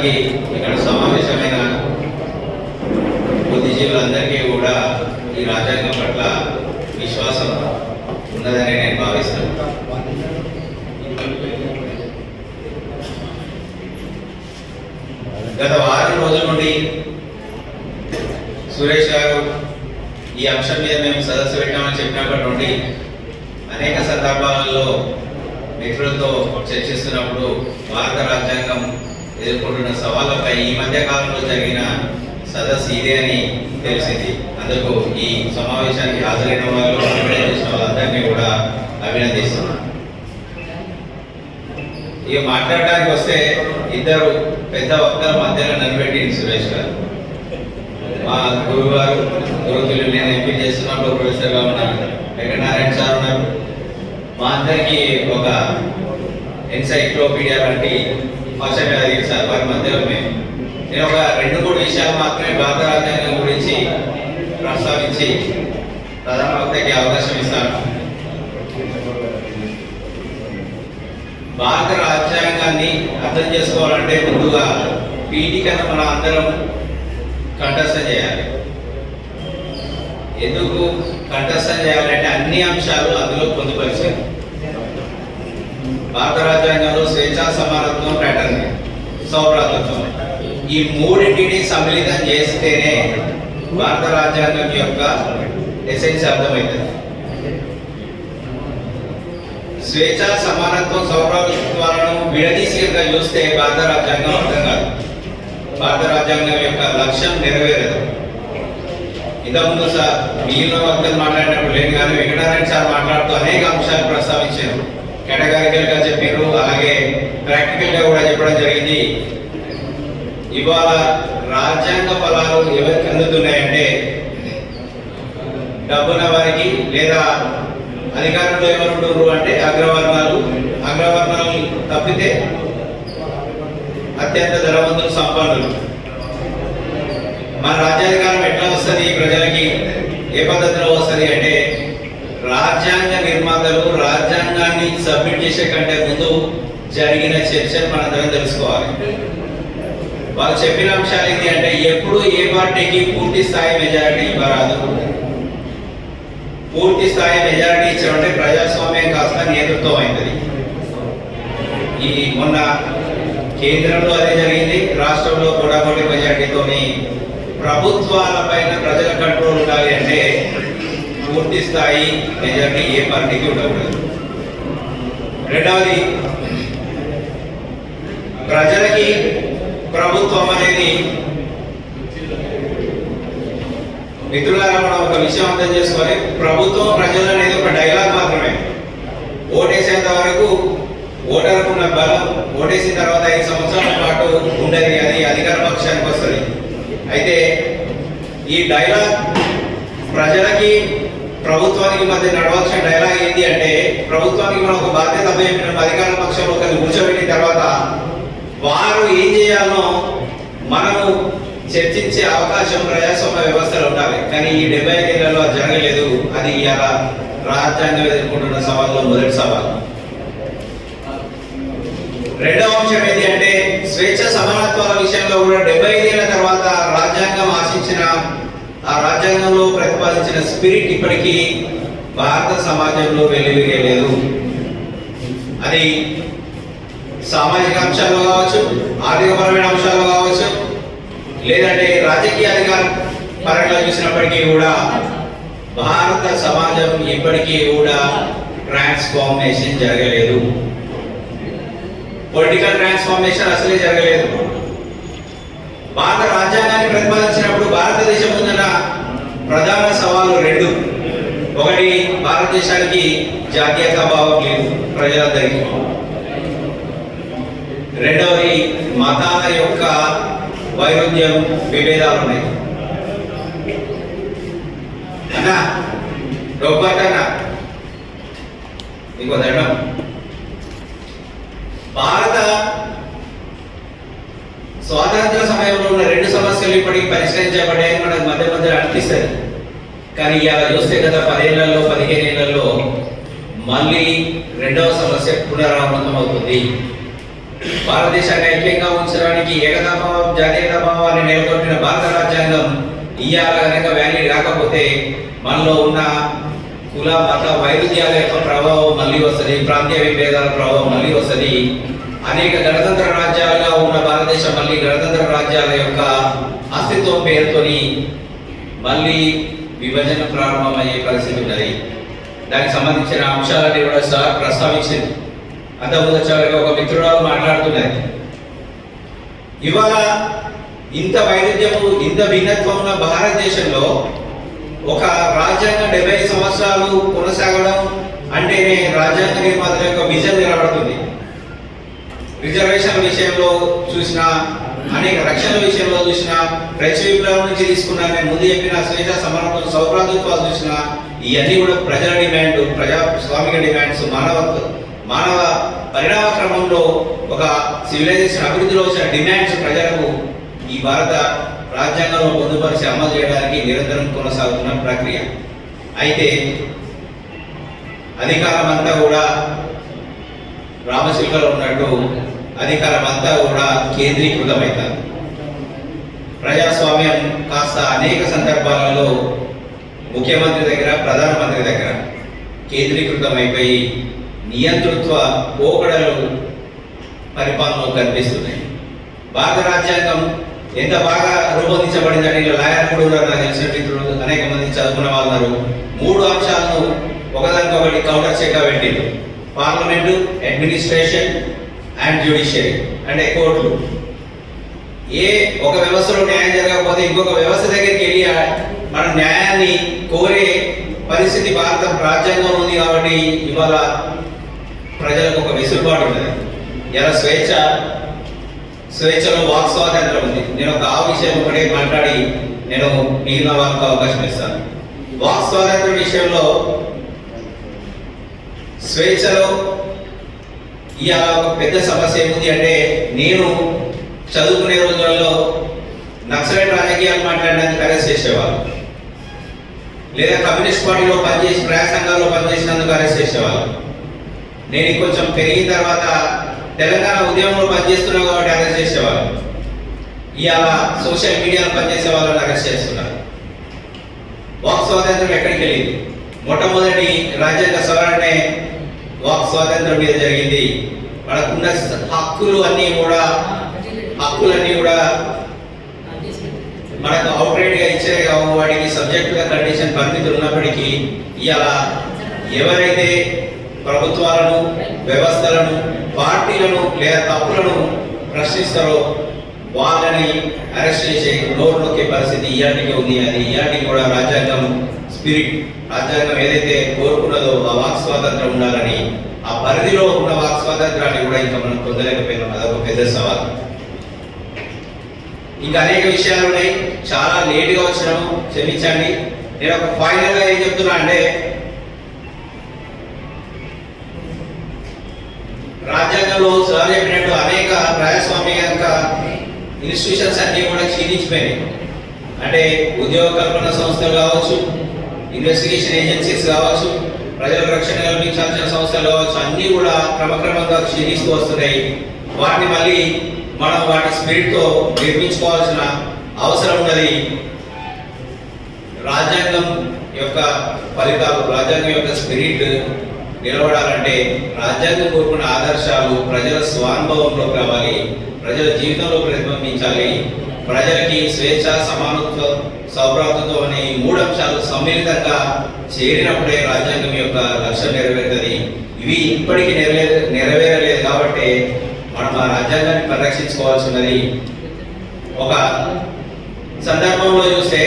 వాస్తవానికి ఇక్కడ సమావేశమైన బుద్ధిజీవులందరికీ కూడా ఈ రాజ్యాంగం పట్ల విశ్వాసం ఉన్నదని నేను భావిస్తాను గత వారం రోజుల నుండి సురేష్ గారు ఈ అంశం మీద మేము సదస్సు పెట్టామని చెప్పినప్పటి నుండి అనేక సందర్భాలలో మిత్రులతో చర్చిస్తున్నప్పుడు భారత రాజ్యాంగం ఎదుర్కొంటున్న సవాళ్ళపై ఈ మధ్య కాలంలో జరిగిన సదస్సు ఇదే అని తెలిసింది. అందుకు ఈ సమావేశానికి హాజరైన వాళ్ళు అభినందించిన వాళ్ళందరినీ కూడా అభినందిస్తున్నాను. ఇక మాట్లాడడానికి వస్తే ఇద్దరు పెద్ద వక్తల మధ్యలో నిలబెట్టి సురేష్ గారు. మా గురువు గారు గురుతులు నేను ఎంపీ చేస్తున్నప్పుడు ప్రొఫెసర్గా ఉన్నారు. వెంకటనారాయణ సార్ ఉన్నారు. మా అందరికీ ఒక ఎన్సైక్లోపీడియా లాంటి భాష చేశారు సార్ వారి మధ్యలో మేము నేను ఒక రెండు మూడు విషయాలు మాత్రమే భారత రాజ్యాంగం గురించి ప్రస్తావించి ప్రధాన వక్తకి అవకాశం ఇస్తాను భారత రాజ్యాంగాన్ని అర్థం చేసుకోవాలంటే ముందుగా పీఠికను మనం అందరం కంఠస్థం చేయాలి ఎందుకు కంఠస్థం చేయాలంటే అన్ని అంశాలు అందులో పొందుపరిచారు భారత రాజ్యాంగంలో స్వేచ్ఛా సమానత్వం ప్యాటర్న్ సౌప్రభుత్వం ఈ మూడింటిని సమ్మిళితం చేస్తేనే భారత రాజ్యాంగం యొక్క ఎసెన్స్ అర్థమవుతుంది. స్వేచ్ఛ సమానత్వం సౌభ్రాతృత్వాలను విడదీసి చూస్తే భారత రాజ్యాంగం అర్థం కాదు. భారత రాజ్యాంగం యొక్క లక్ష్యం నెరవేరదు. ఇంతకుముందు సార్ మిగిలిన వక్తలు మాట్లాడినప్పుడు లేదు కానీ వెంకటారాయణ సార్ మాట్లాడుతూ అనేక అంశాలు ప్రస్తావించారు. కేటగారికల్గా చెప్పారు. అలాగే ప్రాక్టికల్గా కూడా చెప్పడం జరిగింది. ఇవాళ రాజ్యాంగ ఫలాలు ఎవరికి అందుతున్నాయంటే డబ్బున్న వారికి లేదా అధికారంలో ఎవరు అంటే అగ్రవర్ణాలు. అగ్రవర్ణాలు తప్పితే అత్యంత ధనవంతులు సంపన్నులు. మన రాజ్యాధికారం ఎట్లా వస్తుంది? ప్రజలకి ఏ పద్ధతిలో వస్తుంది అంటే రాజ్యాంగ నిర్మాతలు రాజ్యాంగాన్ని సబ్మిట్ చేసే కంటే ముందు జరిగిన చర్చలు మనందరం తెలుసుకోవాలి. వాళ్ళు చెప్పిన అంశాలు ఏంటి అంటే ఎప్పుడు ఏ పార్టీకి పూర్తి స్థాయి మెజారిటీ ఇవ్వరాదు. పూర్తి స్థాయి మెజారిటీ ఇచ్చామంటే ప్రజాస్వామ్యం కాస్త నేతృత్వం అవుతుంది ఈ మొన్న కేంద్రంలో అదే జరిగింది. రాష్ట్రంలో కూడా కొన్ని మెజార్టీతోని ప్రభుత్వాలపైన ప్రజల కంట్రోల్ ఉండాలి అంటే పూర్తి స్థాయి మెజార్టీ ఏ పార్టీకి ఉండకూడదు రెండవది ప్రజలకి ప్రభుత్వం అనేది మిత్రులారా మనం ఒక విషయం అర్థం చేసుకొని ప్రభుత్వం ప్రజలు అనేది ఒక డైలాగ్ మాత్రమే. ఓటేసేంత వరకు ఓటర్కు ఉన్న బలం ఓటేసిన తర్వాత ఐదు సంవత్సరాల పాటు ఉండేది అది అధికార పక్షానికి వస్తుంది. అయితే ఈ డైలాగ్ ప్రజలకి ప్రభుత్వానికి మధ్య నడవాల్సిన డైలాగ్ ఏంటి అంటే ప్రభుత్వానికి మనం ఒక బాధ్యత అధికార పక్షంలో ఒకరిని కూర్చోబెట్టిన తర్వాత వారు ఏం చేయాలో మనము చర్చించే అవకాశం ప్రజాస్వామ్య వ్యవస్థలో ఉండాలి. కానీ ఈ డెబ్బై ఐదేళ్ళలో అది జరగలేదు. అది ఇవాళ రాజ్యాంగం ఎదుర్కొంటున్న సవాల్లో మొదటి సవాల్. రెండవ అంశం ఏంటి అంటే స్వేచ్ఛ సమానత్వాల విషయంలో కూడా డెబ్బై ఐదేళ్ళ తర్వాత రాజ్యాంగం ఆశించిన ఆ రాజ్యాంగంలో ప్రతిపాదించిన స్పిరిట్ ఇప్పటికీ భారత సమాజంలో వెలువరియలేదు అది సామాజిక అంశాల్లో కావచ్చు ఆర్థికపరమైన అంశాల్లో కావచ్చు లేదంటే రాజకీయ అధికార పరంగా చూసినప్పటికీ కూడా భారత సమాజం ఇప్పటికీ కూడా ట్రాన్స్ఫార్మేషన్ జరగలేదు. పొలిటికల్ ట్రాన్స్ఫార్మేషన్ అసలే జరగలేదు. భారత రాజ్యాంగాన్ని ప్రతిపాదించినప్పుడు భారతదేశం ముందున్న ప్రధాన సవాలు రెండు. ఒకటి భారతదేశానికి జాతీయత భావం లేదు ప్రజలందరికీ. రెండవది మతాల యొక్క వైరుధ్యం విభేదాలు ఉన్నాయి. అన్నా డొబ్బట్టన్నా నీకు దండం. భారత స్వాతంత్ర సమయంలో ఉన్న రెండు సమస్యలు ఇప్పటికి పరిష్కరించబడ్డాయని మనకు మధ్య మధ్య అనిపిస్తుంది. కానీ ఇవాళ చూస్తే గత పదేళ్ళలో పదిహేను ఏళ్ళలో మళ్ళీ రెండవ సమస్య పునరావృతం అవుతుంది. భారతదేశాన్ని ఐక్యంగా ఉంచడానికి ఏకతాభావం జాతీయతాభావాన్ని నెలకొల్పిన భారత రాజ్యాంగం ఇవాళ కనుక వ్యాలిడ్ రాకపోతే మనలో ఉన్న కుల మత వైరుధ్యాల యొక్క ప్రభావం మళ్ళీ వస్తుంది ప్రాంతీయ విభేదాల ప్రభావం మళ్ళీ వస్తుంది. అనేక గణతంత్ర రాజ్యాలుగా ఉన్న భారతదేశం మళ్ళీ గణతంత్ర రాజ్యాల యొక్క అస్తిత్వం పేరుతోని మళ్ళీ విభజన ప్రారంభమయ్యే పరిస్థితి ఉన్నది. దానికి సంబంధించిన అంశాలన్నీ కూడా సార్ ప్రస్తావించింది. అంతకుముందు చివరిగా ఒక మిత్రురాలు మాట్లాడుతున్నారు ఇవాళ ఇంత వైవిధ్యము ఇంత భిన్నత్వం ఉన్న భారతదేశంలో ఒక రాజ్యాంగం డెబ్బై సంవత్సరాలు కొనసాగడం అంటేనే రాజ్యాంగ నిర్మాతల యొక్క విజన్ నిలబడుతుంది. రిజర్వేషన్ విషయంలో చూసిన అనేక రక్షణ విషయంలో చూసిన ప్రజ విప్లవం నుంచి తీసుకున్న నేను ముందు చెప్పిన స్వేచ్ఛ సమరం సౌభ్రాతృత్వాలు చూసిన ఇవన్నీ కూడా ప్రజల డిమాండ్ ప్రజాస్వామిక డిమాండ్స్ మానవ మానవ పరిణామ క్రమంలో ఒక సివిలైజేషన్ అభివృద్ధిలో వచ్చిన డిమాండ్స్ ప్రజలకు ఈ భారత రాజ్యాంగంలో పొందుపరిచి అమలు చేయడానికి నిరంతరం కొనసాగుతున్న ప్రక్రియ. అయితే అధికారం అంతా కూడా రామశిల్కలో ఉన్నట్టు అధికారం అంతా కూడా కేంద్రీకృతమవుతారు ప్రజాస్వామ్యం కాస్త అనేక సందర్భాలలో ముఖ్యమంత్రి దగ్గర ప్రధానమంత్రి దగ్గర కేంద్రీకృతమైపోయి నియంతృత్వ పోకడలు పరిపాలనలో కనిపిస్తున్నాయి. భారత రాజ్యాంగం ఎంత బాగా రూపొందించబడిందని లాయర్ కూడా ఉన్నారు. నాకు తెలిసిన మిత్రులు అనేక మంది చదువుకున్న వాళ్ళు మూడు అంశాలను ఒకదానికొకటి కౌంటర్ చెక్క పెట్టిండు పార్లమెంటు అడ్మినిస్ట్రేషన్ అండ్ జ్యుడిషియరీ అంటే కోర్టులు. ఏ ఒక వ్యవస్థలో న్యాయం జరగకపోతే ఇంకొక వ్యవస్థ దగ్గరికి వెళ్ళి మన న్యాయాన్ని కోరే పరిస్థితి భారత రాజ్యాంగం ఉంది కాబట్టి ఇవాళ ప్రజలకు ఒక వెసులుబాటు ఉన్నది. ఇలా స్వేచ్ఛ స్వేచ్ఛలో వాక్ స్వాతంత్రం ఉంది. నేను ఒక ఆ విషయం ఒకటే మాట్లాడి నేను మిగిలిన వాళ్ళకి అవకాశం ఇస్తాను. వాక్ స్వాతంత్రం విషయంలో స్వేచ్ఛలో ఇవాళ ఒక పెద్ద సమస్య ఏముంది అంటే నేను చదువుకునే రోజులలో నక్సలైట్ రాజకీయాలు మాట్లాడడానికి అరెస్ట్ చేసేవాళ్ళు. లేదా కమ్యూనిస్ట్ పార్టీలో పనిచేసి ప్రయాసంగాల్లో పనిచేసినందుకు అరెస్ట్ చేసేవాళ్ళు. నేను కొంచెం పెరిగిన తర్వాత తెలంగాణ ఉద్యమంలో పనిచేస్తున్నా కాబట్టి అరెస్ట్ చేసేవాళ్ళు. ఇవాళ సోషల్ మీడియాలో పనిచేసే వాళ్ళని అరెస్ట్ చేస్తున్నారు. వాక్ స్వాతంత్రం ఎక్కడికి వెళ్ళింది? మొట్టమొదటి రాజ్యాంగ సవరణే వాక్ స్వాతంత్రం మీద జరిగింది. మనకున్న హక్కులు అన్నీ కూడా హక్కులన్నీ కూడా మనకు అవుట్రైట్గా ఇచ్చే కావు వాటికి కండిషన్ పరిమితులు ఉన్నప్పటికీ ఇలా ఎవరైతే ప్రభుత్వాలను వ్యవస్థలను పార్టీలను లేదా తప్పులను ప్రశ్నిస్తారో వాళ్ళని అరెస్ట్ చేసే నోరు పరిస్థితి ఇయాటికి ఉంది. అది ఇయాటికి కూడా రాజ్యాంగం స్పిరిట్. రాజ్యాంగం ఏదైతే కోరుకున్నదో ఆ వాక్ స్వాతంత్రం ఉండాలని ఆ పరిధిలో ఉన్న వాక్ స్వాతంత్రాన్ని కూడా ఇంకా మనం పొందలేకపోయినాం. అదొక పెద్ద సవాల్. ఇంకా అనేక విషయాలు ఉన్నాయి. చాలా లేట్గా వచ్చినాము. క్షమించండి. నేను ఒక ఫైనల్గా ఏం చెప్తున్నా అంటే రాజ్యాంగంలో సార్ చెప్పినట్టు అనేక ప్రజాస్వామ్య ఇన్స్టిట్యూషన్స్ అన్నీ కూడా క్షీణించిపోయినాయి. అంటే ఉద్యోగ కల్పన సంస్థలు కావచ్చు ఇన్వెస్టిగేషన్ ఏజెన్సీస్ కావచ్చు ప్రజలకు రక్షణ కల్పించాల్సిన సంస్థలు కావచ్చు అన్నీ కూడా క్రమక్రమంగా క్షీణిస్తూ వస్తున్నాయి. వాటిని మళ్ళీ మనం వాటి స్పిరిట్తో నిర్మించుకోవాల్సిన అవసరం ఉన్నది. రాజ్యాంగం యొక్క ఫలితాలు రాజ్యాంగం యొక్క స్పిరిట్ నిలబడాలంటే రాజ్యాంగం కోరుకున్న ఆదర్శాలు ప్రజల స్వానుభవంలోకి రావాలి. ప్రజల జీవితంలో ప్రతిబింబించాలి. ప్రజలకి స్వేచ్ఛ సమానత్వం సౌభ్రాతత్వం అనే ఈ మూడు అంశాలు సమ్మిళితంగా చేరినప్పుడే రాజ్యాంగం యొక్క లక్ష్యం నెరవేరుతుంది. ఇవి ఇప్పటికీ నెరవే నెరవేరలేదు కాబట్టి మనం ఆ రాజ్యాంగాన్ని పరిరక్షించుకోవాల్సి ఉన్నది ఒక సందర్భంలో చూస్తే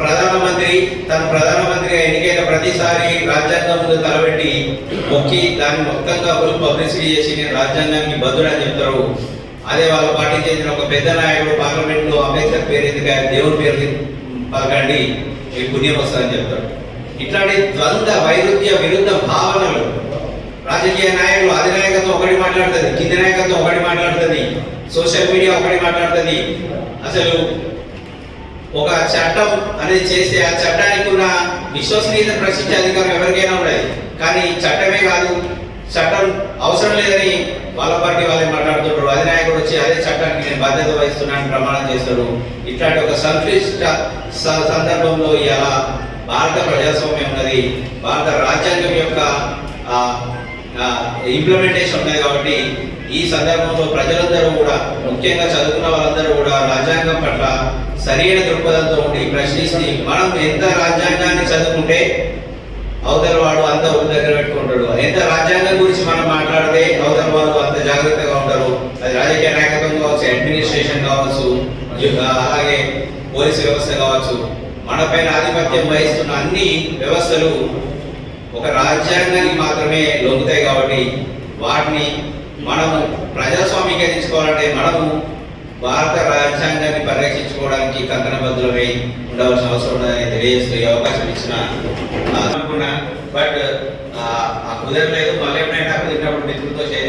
ప్రధానమంత్రి తన ప్రధానమంత్రిగా ఎన్నికైన ప్రతిసారి రాజ్యాంగం ముందు తలబెట్టి మొక్కి దాన్ని మొత్తంగా ఫుల్ పబ్లిసిటీ చేసి నేను రాజ్యాంగానికి బద్దుడని చెప్తారు. అదే వాళ్ళ పార్టీ చెందిన ఒక పెద్ద నాయకుడు పార్లమెంట్లో అంబేద్కర్ పేరు ఎందుకు ఆయన దేవుని పేరు పలకండి మీ పుణ్యం వస్తుందని చెప్తాడు. ఇట్లాంటి ద్వంద్వ వైరుధ్య విరుద్ధ భావనలు రాజకీయ నాయకులు అధినాయకత్వం ఒకటి మాట్లాడుతుంది కింది నాయకత్వం ఒకటి మాట్లాడుతుంది సోషల్ మీడియా ఒకటి మాట్లాడుతుంది. అసలు ఒక చట్టం అనేది చేస్తే ఆ చట్టానికి ఉన్న విశ్వసనీయత ప్రశ్నించే అధికారం ఎవరికైనా ఉన్నది. కానీ చట్టమే కాదు చట్టం అవసరం లేదని వాళ్ళ పార్టీ వాళ్ళే వచ్చి అదే చట్టానికి నేను బాధ్యత వహిస్తున్నాను ప్రమాణం చేస్తాడు ఇట్లాంటి ఒక సంక్లిష్ట సందర్భంలో ఇలా భారత ప్రజాస్వామ్యం ఉన్నది. భారత రాజ్యాంగం యొక్క ఇంప్లిమెంటేషన్ ఉన్నది కాబట్టి ఈ సందర్భంలో ప్రజలందరూ కూడా ముఖ్యంగా చదువుకున్న వాళ్ళందరూ కూడా రాజ్యాంగం పట్ల సరైన దృక్పథంతో ఉండి ప్రశ్నిస్తే మనం ఎంత రాజ్యాంగాన్ని చదువుకుంటే అవతల వాడు అంత ఒళ్ళు దగ్గర పెట్టుకుంటాడు. ఎంత రాజ్యాంగం గురించి మనం మాట్లాడితే అవతల వాడు అంత జాగ్రత్తగా రాజకీయ నాయకత్వం కావచ్చు అడ్మినిస్ట్రేషన్ కావచ్చు అలాగే పోలీసు వ్యవస్థ కావచ్చు మనపైన ఆధిపత్యం వహిస్తున్న అన్ని వ్యవస్థలు ఒక రాజ్యాంగానికి మాత్రమే లొంగుతాయి కాబట్టి వాటిని మనము ప్రజాస్వామీకరించుకోవాలంటే మనము భారత రాజ్యాంగాన్ని పరిరక్షించుకోవడానికి కంకణబద్ధులమై ఉండవలసిన అవసరం ఉందని తెలియజేస్తూ ఈ అవకాశం ఇచ్చిన అనుకున్నా. బట్ ఆ కుదరలేదు. మళ్ళీ ఎప్పుడైనా కుదిరినప్పుడు మిత్రులతో share